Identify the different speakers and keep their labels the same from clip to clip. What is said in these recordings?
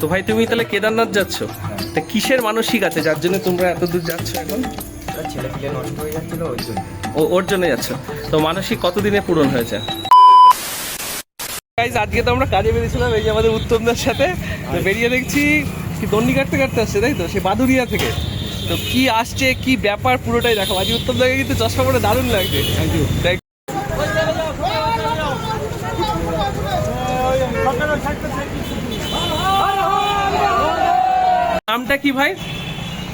Speaker 1: তো ভাই তুমি তাহলে কেদারনাথ যাচ্ছ? তা কিসের মানসিক আছে যার জন্য তোমরা এত দূর যাচ্ছ এখন
Speaker 2: ছেলে পিলে নষ্ট হয়ে যাচ্ছিল ওই জন্য
Speaker 1: ও ওর জন্য যাচ্ছ তো মানসিক কতদিনে পূরণ হয়েছে Guys, আজকে তো আমরা কাজে বেরিয়েছিলাম এই যে আমাদের উত্তমদার সাথে তো বেরিয়ে দেখছি কি দণ্ডি কাটতে কাটতে আসছে তাই তো সে বাদুরিয়া থেকে তো কি আসছে কি ব্যাপার পুরোটাই দেখো আজকে উত্তমদাকে কিন্তু চশমা পরে দারুণ লাগছে দেখ নামটা কি ভাই?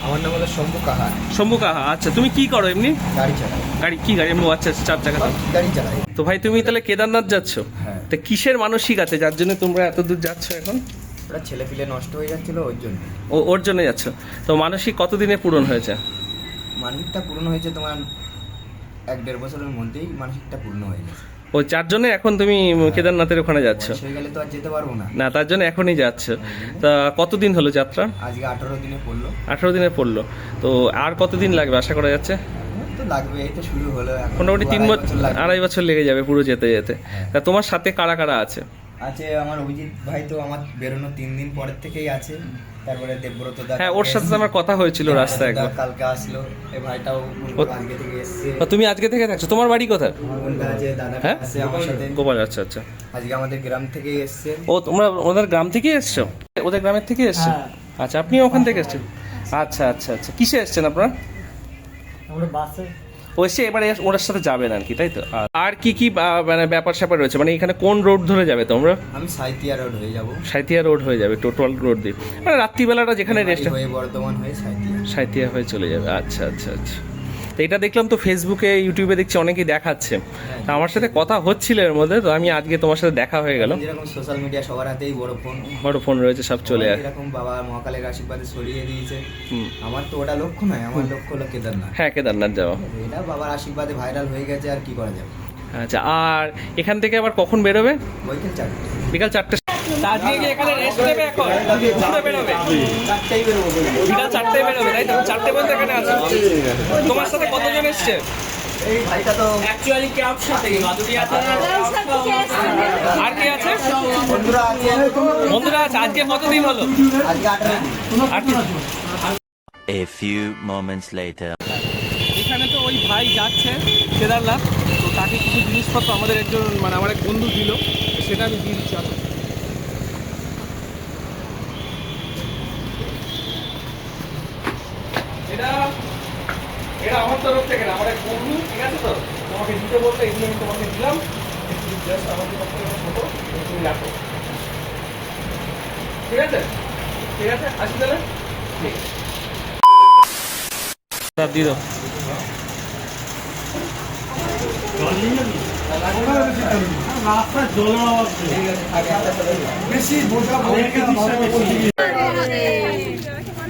Speaker 2: আমার নাম হলো শম্ভু কাহার।
Speaker 1: শম্ভু কাহা আচ্ছা তুমি কি করো এমনি?
Speaker 2: গাড়ি চালাই।
Speaker 1: গাড়ি কি গাড়ি? এমনি আচ্ছা আচ্ছা, চার চাকা
Speaker 2: গাড়ি চালাই।
Speaker 1: তো ভাই তুমি তাহলে কেদারনাথ যাচ্ছ?
Speaker 2: হ্যাঁ।
Speaker 1: তা কিসের মানসিক আছে? যার জন্য তোমরা এত দূর যাচ্ছ এখন?
Speaker 2: ওরা ছেলে পিলে নষ্ট হয়ে যাচ্ছিল ওর জন্য।
Speaker 1: ও ওর জন্য যাচ্ছ। তো মানসিক কতদিনে পূরণ হয়েছে?
Speaker 2: মানসিকটা পূরণ হয়েছে তোমার এক দেড় বছরের মধ্যেই মানসিকটা পূর্ণ হয়ে গেছে।
Speaker 1: ও চার জনে এখন তুমি কেদারনাথের ওখানে যাচ্ছ।
Speaker 2: হয়ে গেলে তো আর যেতে পারব না।
Speaker 1: না তার জন্য এখনই যাচ্ছ। তা কতদিন হলো যাত্রা?
Speaker 2: আজকে আঠারো দিনে পড়ল।
Speaker 1: আঠারো দিনে পড়ল। তো আর কতদিন লাগবে আশা করা যাচ্ছে?
Speaker 2: লাগবে এই তো শুরু হলো এখন।
Speaker 1: মোটামুটি তিন বছর আড়াই বছর লেগে যাবে পুরো যেতে যেতে। তা তোমার সাথে কারা কারা আছে?
Speaker 2: আছে আমার অভিজিৎ ভাই তো আমার বেরোনো তিন দিন পরের থেকেই আছে। তারপরে দেবব্রত দা
Speaker 1: হ্যাঁ ওর সাথে আমার কথা হয়েছিল রাস্তায় একবার।
Speaker 2: কালকে আসলো এই ভাইটাও আজকে থেকে এসেছে।
Speaker 1: তা তুমি আজকে থেকে থাকছো? তোমার বাড়ি কোথায়?
Speaker 2: আমার আছে দাদা
Speaker 1: হ্যাঁ?
Speaker 2: আছে আমার সাথে।
Speaker 1: গোপাল আচ্ছা আচ্ছা।
Speaker 2: আজকে আমাদের গ্রাম থেকে এসেছে।
Speaker 1: ও তোমরা ওদের গ্রাম থেকে এসছো? ওদের গ্রামের থেকে এসছো? আচ্ছা আপনি ওখান থেকে এসেছেন? আচ্ছা আচ্ছা আচ্ছা। কিসে এসেছেন আপনারা?
Speaker 3: আমরা বাসে।
Speaker 1: ও এসে এবারে ওনার সাথে যাবেন আর কি তাই তো? আর- কি কি মানে ব্যাপার স্যাপার রয়েছে? মানে এখানে কোন রোড ধরে যাবে তোমরা?
Speaker 2: আমি সাইতিয়া রোড হয়ে যাব।
Speaker 1: সাইতিয়া রোড হয়ে যাবে টোটাল রোড দিয়ে। মানে রাত্রিবেলাটা যেখানে রেস্ট
Speaker 2: হয়ে বর্ধমান হয়ে সাইতিয়া
Speaker 1: সাইতিয়া হয়ে চলে যাবে আচ্ছা আচ্ছা আচ্ছা। তো এটা দেখলাম তো ফেসবুকে ইউটিউবে দেখছি অনেকেই দেখাচ্ছে। তা আমার সাথে কথা হচ্ছিল এর মধ্যে তো আমি আজকে তোমার সাথে দেখা হয়ে গেল
Speaker 2: যেরকম সোশ্যাল মিডিয়া সবার হাতেই বড় ফোন
Speaker 1: বড় ফোন রয়েছে সব চলে আসে।
Speaker 2: এরকম বাবা মহাকালের আশীর্বাদে ছড়িয়ে দিয়েছে।
Speaker 1: হুম।
Speaker 2: আমার তো ওটা লক্ষ্য নয় আমার লক্ষ্য হলো কেদারনাথ।
Speaker 1: হ্যাঁ কেদারনাথ যাওয়া।
Speaker 2: এটা বাবার আশীর্বাদে ভাইরাল হয়ে গেছে আর কি করা যাবে?
Speaker 1: আচ্ছা আর এখান থেকে আবার কখন বেরোবে?
Speaker 2: বৈকেল চারটে।
Speaker 1: বিকাল চারটে। আজকে কি এখানে রেস্ট নেবে এখন? ঘুরে বেরোবে?
Speaker 2: চারটেই বেরোবো।
Speaker 1: বিকাল চারটে বেরোবে তাই তো? চারটে পর্যন্ত এখানে আছে। তোমার সাথে কতজন এসছে?
Speaker 2: এই ভাইটা তো
Speaker 1: অ্যাকচুয়ালি ক্যাব সাথে মাধুরী আছে। আর কি আছে?
Speaker 2: বন্ধুরা আছে।
Speaker 1: বন্ধুরা আছে। আজকে কতদিন হলো?
Speaker 2: আজকে আঠারো দিন।
Speaker 1: আর কি
Speaker 4: A few moments later.
Speaker 1: এখানে তো ওই ভাই যাচ্ছে কেদারনাথ। তো তাকে কিছু জিনিসপত্র আমাদের একজন মানে আমার এক বন্ধু দিল। সেটা আমি দিয়ে দিচ্ছি আসো। এটা এটা আমার তরফ থেকে না আমার এক বন্ধু ঠিক আছে তো তোমাকে দিতে বলতে এগুলো আমি তোমাকে দিলাম। একটু আমার তরফ থেকে তুমি রাখো। ঠিক আছে? ঠিক আছে? আসি তাহলে? ঠিক। আছে দিয়ে দাও।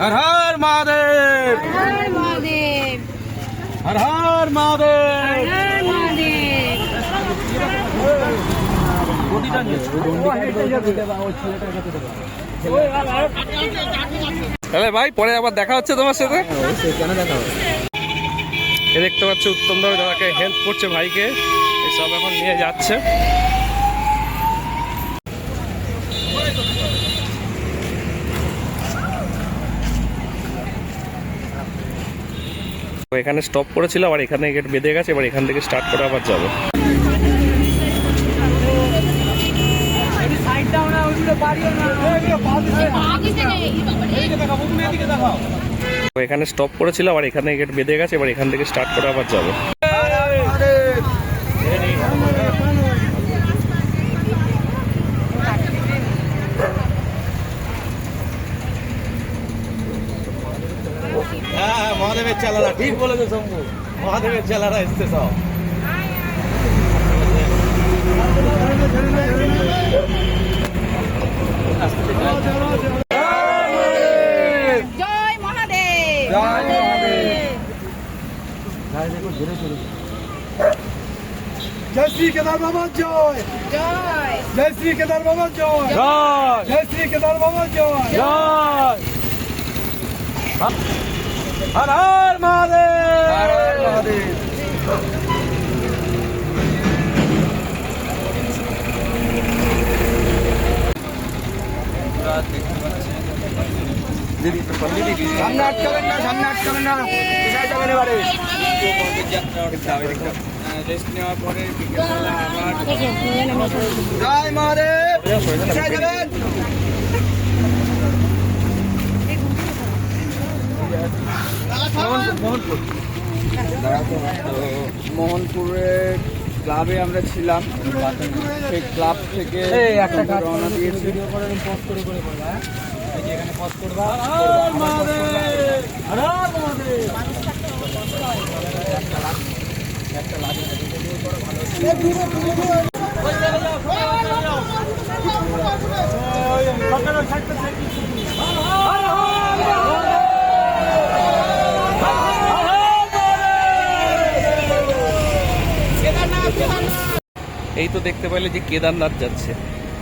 Speaker 1: হর হর মহাদেব।
Speaker 5: হর
Speaker 1: হর মহাদেব। তাহলে ভাই, পরে আবার দেখা হচ্ছে তোমার সাথে? দেখতে পাচ্ছ উত্তম দাদা দাদাকে হেল্প করছে ভাইকে। এসব এখন নিয়ে যাচ্ছে। এখানে স্টপ করেছিল, আবার এখানে গেট বেঁধে গেছে, এবার এখান থেকে স্টার্ট করে আবার যাব তো এখানে স্টপ করেছিল আবার এখানে গেট বেঁধে গেছে এবার এখান থেকে স্টার্ট করে আবার যাব।
Speaker 3: হ্যাঁ মহাদেবের চালারা ঠিক বলেছে শম্ভু। মহাদেবের চালারা এসছে সব
Speaker 5: জয় মহাদেব
Speaker 3: জয় শ্রী কেদার বাবা জয়
Speaker 5: জয়
Speaker 3: জয় শ্রী কেদার বাবা জয়
Speaker 1: জয়
Speaker 3: জয় শ্রী কেদার বাবা জয়
Speaker 1: জয় হর হর মহাদেব
Speaker 2: সামনে আটকাবেন না সামনে আটকাবেন না। কোথায় যাবেন এবারে জয় মহাদেব কোথায় যাবেন
Speaker 6: মোহনপুরে ক্লাবে আমরা ছিলাম সেই ক্লাব থেকে রওনা দিয়েছি
Speaker 1: এই তো দেখতে পাইলে যে কেদারনাথ যাচ্ছে।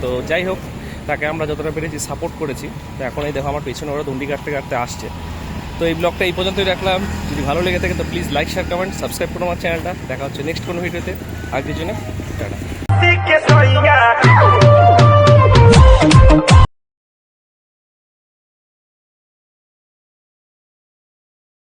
Speaker 1: তো যাই হোক, তাকে আমরা যতটা পেরেছি সাপোর্ট করেছি। তো এখন এই দেখো আমার পেছনে ওরা দণ্ডি কাটতে কাটতে আসছে। তো এই ব্লগটা এই পর্যন্তই রাখলাম। যদি ভালো লেগে থাকে তো please like share comment subscribe করো আমার চ্যানেলটা দেখা হচ্ছে নেক্সট কোনো ভিডিওতে আজকের জন্য টাটা।